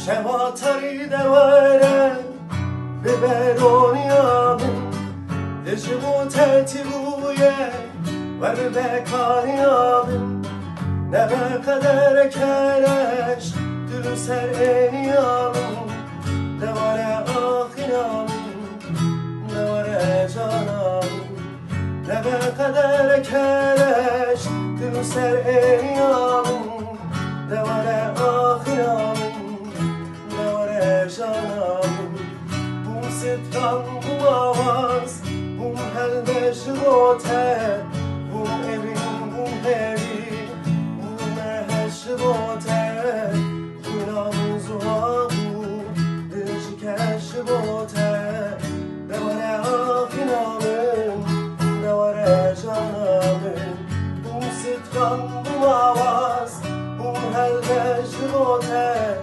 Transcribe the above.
Scematari devare Biberoniami Dijibu tetibuye Ve bibekaniami Nebe kader kereş Dülü sereniami Devare ahinami Devare canami Nebe kader kereş Dülü sereniami canamın Bum sitkan bum avaz Bum helde živote Bum evin bum hevi Bum mehe živote Kuyamın zuhabu. Dilcike živote Ne var e afinamın Ne var e canamın Bum sitkan bum avaz Bum helde živote